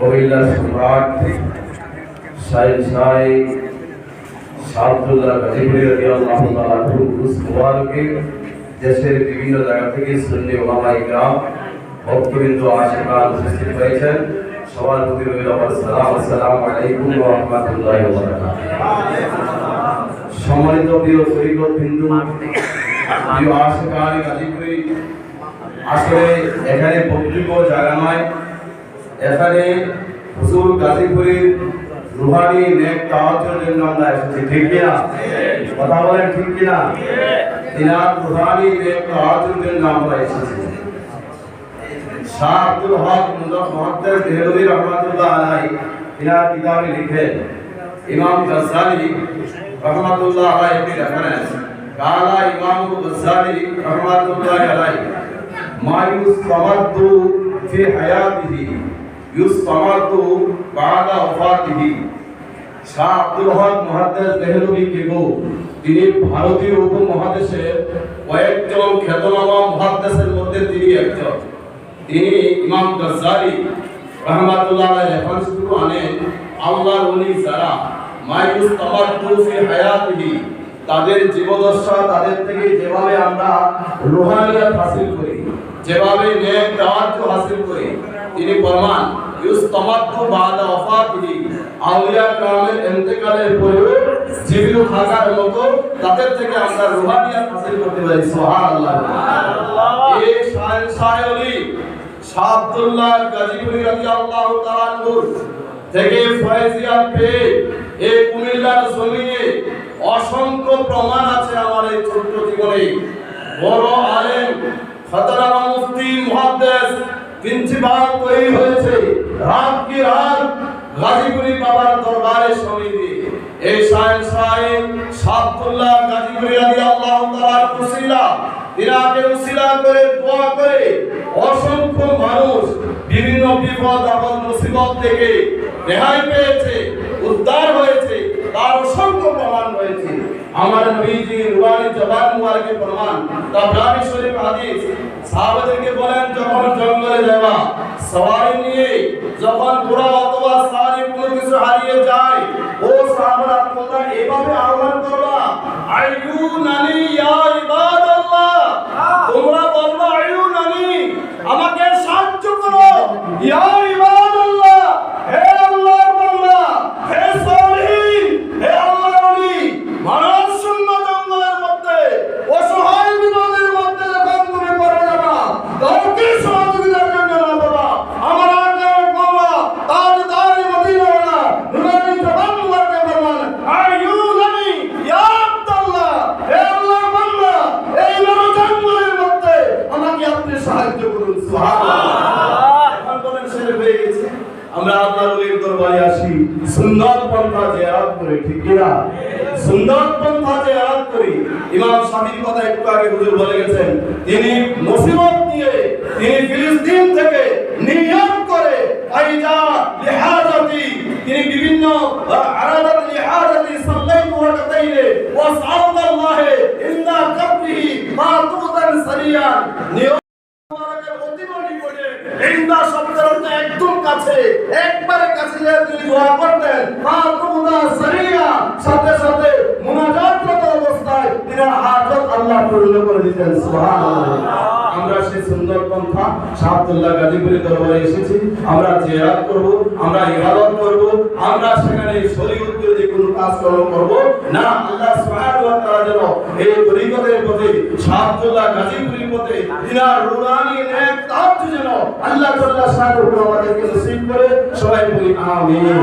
কবিল্লা সম্রাট শাহিদ শাহ শাহদুল্লাহ গাজীপুরি রাদিয়াল্লাহু তাআলা মুবারকে, দেশের বিভিন্ন জায়গা থেকে সুন্নি ওলামা ইকরাম ভক্তবৃন্দ আশিকান উপস্থিত হয়েছেন। সবার প্রতি রইল আমার সালাম। আসসালামু আলাইকুম ওয়া রাহমাতুল্লাহি ওয়া বারাকাতুহু। সম্মানিত প্রিয় শরীফ বিন্দু প্রিয় আশিকান গাজীপুরি, আসলে এখানে পবিত্র জায়গা নয় এখানে হুজুর গাজীপুরের রুহানি নেক তাওয়াজ্জুর জন্য আমরা এসেছি, ঠিক কিনা? কথা বলেন ঠিক কিনা? তিনার রুহানি নেক তাওয়াজ্জুর জন্য আমরা এসেছি। শাহ আব্দুল হক মুহাদ্দিস দেহলভী রহমাতুল্লাহ আলাইহি তিনার কিতাবে লিখেন ইমাম গাজ্জালি রহমাতুল্লাহ আলাইহি একটি রেফারেন্স কালা ইমাম গাজ্জালি রহমাতুল্লাহ আলাইহি মা ইউসতামাদ্দু ফি হায়াতিহি ইউসতামাদ্দু বাদা ওফাতিহি। শাহ আব্দুল হক মুহাদ্দিস দেহলভী কে গো তিনি ভারতীয় উপমহাদেশের কয়েকজন খ্যাতনামা মুহাদ্দিসের মধ্যে তিনি একজন। তিনি ইমাম গাজ্জালি রহমাতুল্লাহ আলাইহি রেফারেন্সগুলো আনেন আল্লাহর ওলি যারা মাইয়ুস তামাদ্দু ফি হায়াতিহি, তাদের জীবদশা তাদের থেকে যেভাবে আমরা রুহানিয়াত হাসিল করি। যেভাবে নেক দাওয়াত হাসিল করি তিনি ফরমান ইউস্তামাদ্দু বাদা ওয়াফাতিহি আউলিয়া কারামের ইন্তেকালের পরেও জীবিত থাকার মতো তাদের থেকে আমরা রুহানিয়াত হাসিল করতে পারি সুবহানাল্লাহ। এই শায়র শায়রি শাহ আব্দুল্লাহ গাজীপুরি রাদিয়াল্লাহু তাআলা আনহু থেকে ফয়েজিয়াত পেয়ে এই কুমিল্লার জমিনে অসংখ্য প্রমাণ আছে আমার এই ছোট্ট জীবনে। বড় খতরামা মুফতি মুহাদ্দিস প্রিন্সিপাল তৈরি হয়েছে। রাত কি রাত? গাজীপুরি বাবার দরবারে সমিতি। এই শাহেন শাহেন সাদুল্লাহ গাজীপুরি রাদিয়াল্লাহু তাআলার উসিলা। ইরাকে উসিলা করে, দোয়া করে অসংখ্য মানুষ বিভিন্ন বিপদ, আপদ, মুসিবত থেকে রেহাই পেয়েছে, উদ্ধার হয়েছে, তার অসংখ্য প্রমাণ রয়েছে আমার নবীজি রুয়ানি জবান মুবারকে প্রমাণ তাবরানি শরীফ হাদিস সাহাবাদেরকে বলেন যখন জঙ্গলে যাবা সওয়ারি নিয়ে যখন ঘোড়া ঠিক কি না সুন্দর পন্থা জিয়ারত করি। ইমাম শাফির কথা একটু আগে হুজুর বলে গেছেন, তিনি মুসিবত নিয়ে তিনি ফিলিস্তিন থেকে নিয়ত করে, আইজা লিহাজাতি, তিনি বিভিন্ন আরাদাত লিহাজাতি সাল্লাইতু রাকাতাইনে ওয়া সাআদাল্লাহি ইন্দা কবরিহি মা সারিয়ান নিয়ত মুবারকের অতিবনি ইন্দা শব্দের অর্থ একদম কাছে, একবারে কাছে যে তিনি দোয়া করতেন মা তুদা সারিয়া সাথে সাথে মুনাজাতরত অবস্থায় তিনি হাজত আল্লাহ পূর্ণ করে দিতেন আমরা সেই সুন্দর পন্থা শাহদুল্লাহ গাজীপুরি দরবারে এসেছি। আমরা জিয়ারত করব, আমরা ইবাদত করব, আমরা সেখানে না। আল্লাহ যেন এই পথে গাজীপুরির পথে যেন আল্লাহ আমাদেরকে করে সবাই বলি, আমিন।